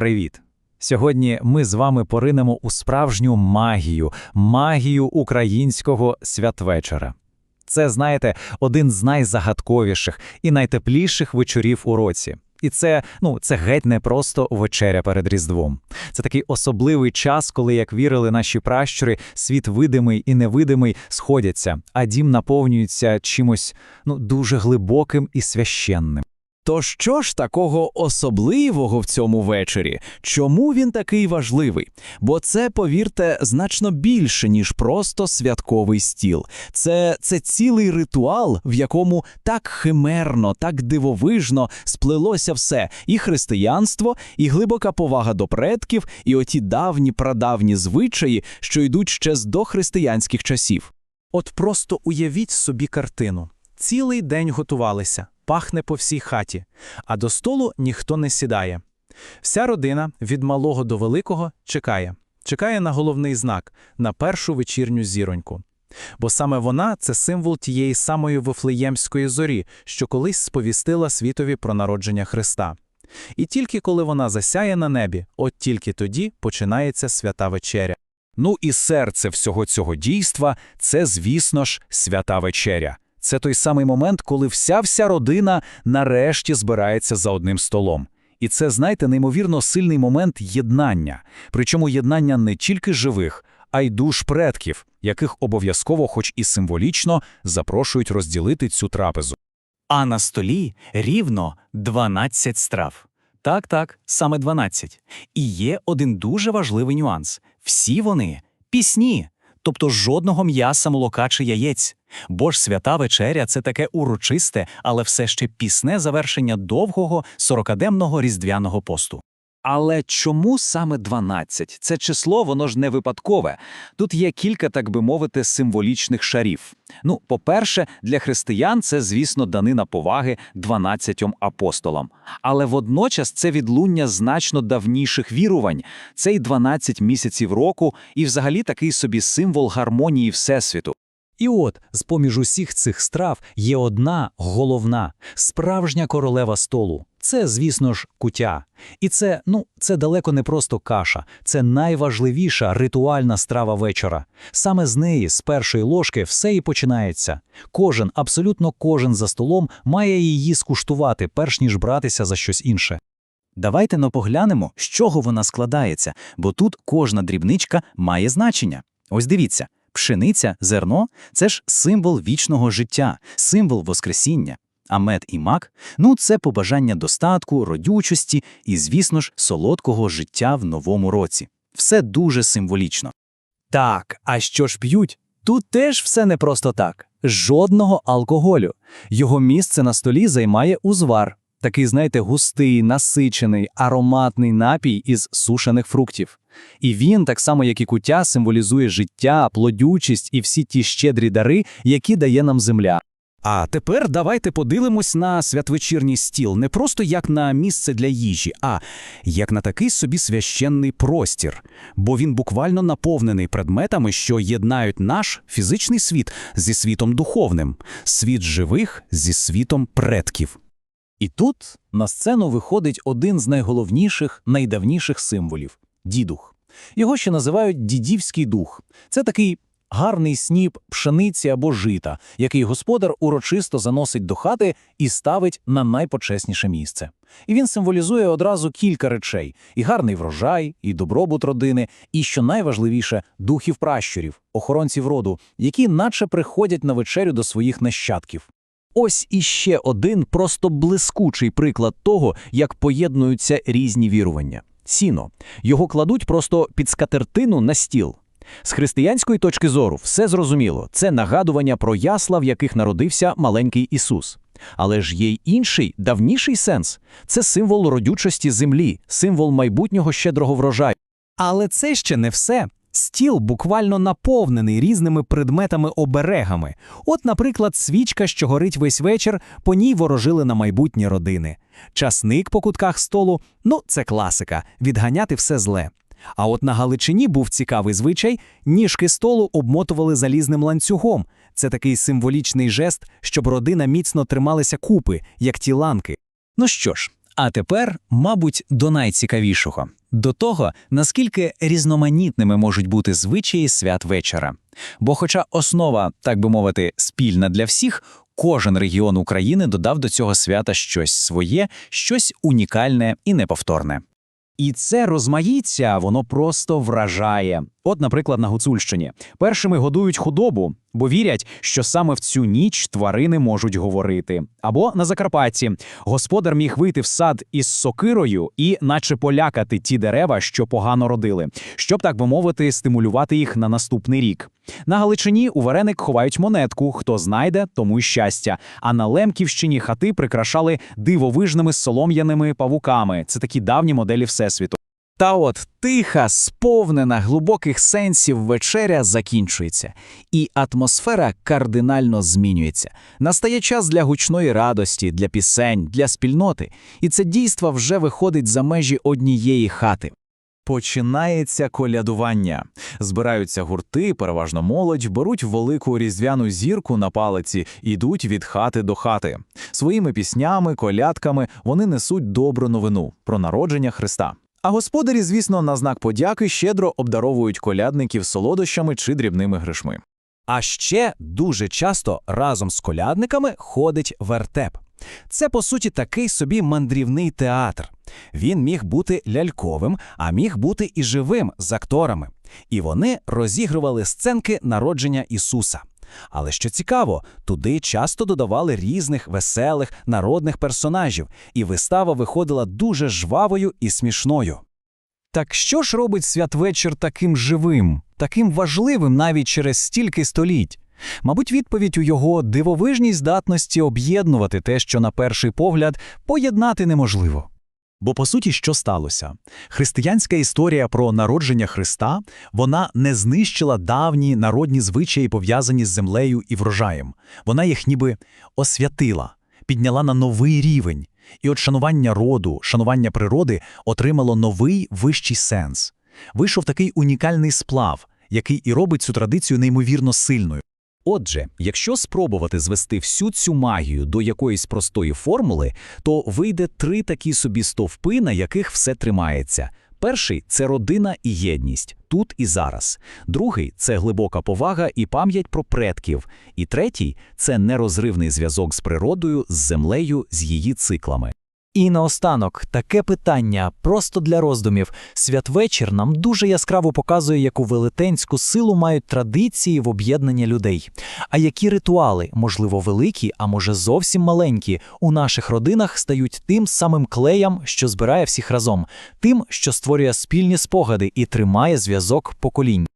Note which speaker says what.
Speaker 1: Привіт! Сьогодні ми з вами поринемо у справжню магію, магію українського святвечора. Це, знаєте, один з найзагадковіших і найтепліших вечорів у році. І це, ну, це геть не просто вечеря перед Різдвом. Це такий особливий час, коли, як вірили наші пращури, світ видимий і невидимий сходяться, а дім наповнюється чимось ну, дуже глибоким і священним.
Speaker 2: То що ж такого особливого в цьому вечорі? Чому він такий важливий? Бо це, повірте, значно більше, ніж просто святковий стіл. Це, це цілий ритуал, в якому так химерно, так дивовижно сплелося все: і християнство, і глибока повага до предків, і оті давні прадавні звичаї, що йдуть ще з дохристиянських часів.
Speaker 3: От просто уявіть собі картину. Цілий день готувалися, пахне по всій хаті, а до столу ніхто не сідає. Вся родина від малого до великого чекає, чекає на головний знак, на першу вечірню зіроньку. Бо саме вона це символ тієї самої вифлеємської зорі, що колись сповістила світові про народження Христа. І тільки коли вона засяє на небі, от тільки тоді починається свята вечеря.
Speaker 4: Ну і серце всього цього дійства це, звісно ж, свята вечеря. Це той самий момент, коли вся вся родина нарешті збирається за одним столом. І це, знаєте, неймовірно сильний момент єднання, причому єднання не тільки живих, а й душ предків, яких обов'язково, хоч і символічно, запрошують розділити цю трапезу.
Speaker 2: А на столі рівно 12 страв. Так, так, саме 12. І є один дуже важливий нюанс: всі вони пісні, тобто жодного м'яса, молока чи яєць. Бо ж свята вечеря це таке урочисте, але все ще пісне завершення довгого 40-денного різдвяного посту.
Speaker 1: Але чому саме 12? Це число, воно ж не випадкове. Тут є кілька, так би мовити, символічних шарів. Ну, по-перше, для християн це, звісно, данина поваги 12 апостолам. Але водночас це відлуння значно давніших вірувань. Це й 12 місяців року, і взагалі такий собі символ гармонії Всесвіту. І от, з-поміж усіх цих страв є одна головна, справжня королева столу. Це, звісно ж, кутя. І це, ну, це далеко не просто каша, це найважливіша ритуальна страва вечора. Саме з неї, з першої ложки, все і починається. Кожен, абсолютно кожен за столом має її скуштувати, перш ніж братися за щось інше.
Speaker 2: Давайте но поглянемо, з чого вона складається, бо тут кожна дрібничка має значення. Ось дивіться. Пшениця, зерно це ж символ вічного життя, символ Воскресіння. А мед і мак ну це побажання достатку, родючості і, звісно ж, солодкого життя в новому році. Все дуже символічно. Так, а що ж п'ють? Тут теж все не просто так. Жодного алкоголю. Його місце на столі займає узвар, такий, знаєте, густий, насичений, ароматний напій із сушених фруктів. І він, так само як і куття, символізує життя, плодючість і всі ті щедрі дари, які дає нам земля.
Speaker 4: А тепер давайте подивимось на святвечірній стіл не просто як на місце для їжі, а як на такий собі священний простір, бо він буквально наповнений предметами, що єднають наш фізичний світ зі світом духовним, світ живих зі світом предків.
Speaker 2: І тут на сцену виходить один з найголовніших, найдавніших символів дідух. Його ще називають дідівський дух. Це такий гарний сніп пшениці або жита, який господар урочисто заносить до хати і ставить на найпочесніше місце. І він символізує одразу кілька речей: і гарний врожай, і добробут родини, і що найважливіше духів пращурів, охоронців роду, які наче приходять на вечерю до своїх нащадків. Ось іще один просто блискучий приклад того, як поєднуються різні вірування. Сіно його кладуть просто під скатертину на стіл. З християнської точки зору все зрозуміло це нагадування про ясла, в яких народився маленький Ісус. Але ж є й інший, давніший сенс це символ родючості землі, символ майбутнього щедрого врожаю.
Speaker 3: Але це ще не все. Стіл буквально наповнений різними предметами-оберегами. От, наприклад, свічка, що горить весь вечір, по ній ворожили на майбутні родини. Часник по кутках столу ну, це класика відганяти все зле. А от на Галичині був цікавий звичай, ніжки столу обмотували залізним ланцюгом. Це такий символічний жест, щоб родина міцно трималася купи, як ті ланки. Ну що ж,
Speaker 1: А тепер, мабуть, до найцікавішого до того, наскільки різноманітними можуть бути звичаї свят вечора. Бо, хоча основа, так би мовити, спільна для всіх, кожен регіон України додав до цього свята щось своє, щось унікальне і неповторне. І це розмаїття, воно просто вражає. От, наприклад, на Гуцульщині. Першими годують худобу, бо вірять, що саме в цю ніч тварини можуть говорити. Або на Закарпатті господар міг вийти в сад із сокирою і, наче полякати ті дерева, що погано родили, щоб, так би мовити, стимулювати їх на наступний рік. На Галичині у вареник ховають монетку, хто знайде, тому й щастя. А на Лемківщині хати прикрашали дивовижними солом'яними павуками. Це такі давні моделі всесвіту. Та от тиха, сповнена глибоких сенсів вечеря закінчується, і атмосфера кардинально змінюється. Настає час для гучної радості, для пісень, для спільноти, і це дійство вже виходить за межі однієї хати.
Speaker 2: Починається колядування. Збираються гурти, переважно молодь, беруть велику різдвяну зірку на палиці, йдуть від хати до хати. Своїми піснями, колядками вони несуть добру новину про народження Христа. А господарі, звісно, на знак подяки щедро обдаровують колядників солодощами чи дрібними гришми.
Speaker 3: А ще дуже часто разом з колядниками ходить вертеп. Це, по суті, такий собі мандрівний театр. Він міг бути ляльковим, а міг бути і живим з акторами. І вони розігрували сценки народження Ісуса. Але що цікаво, туди часто додавали різних веселих народних персонажів, і вистава виходила дуже жвавою і смішною.
Speaker 1: Так що ж робить святвечір таким живим, таким важливим навіть через стільки століть? Мабуть, відповідь у його дивовижній здатності об'єднувати те, що на перший погляд поєднати неможливо.
Speaker 3: Бо по суті, що сталося? Християнська історія про народження Христа вона не знищила давні народні звичаї, пов'язані з землею і врожаєм. Вона їх ніби освятила, підняла на новий рівень. І от шанування роду, шанування природи отримало новий вищий сенс. Вийшов такий унікальний сплав, який і робить цю традицію неймовірно сильною.
Speaker 2: Отже, якщо спробувати звести всю цю магію до якоїсь простої формули, то вийде три такі собі стовпи, на яких все тримається. Перший це родина і єдність тут і зараз. Другий це глибока повага і пам'ять про предків. І третій це нерозривний зв'язок з природою, з землею, з її циклами.
Speaker 5: І наостанок таке питання просто для роздумів. Святвечір нам дуже яскраво показує, яку велетенську силу мають традиції в об'єднанні людей. А які ритуали, можливо, великі, а може зовсім маленькі, у наших родинах стають тим самим клеям, що збирає всіх разом, тим, що створює спільні спогади і тримає зв'язок поколінь.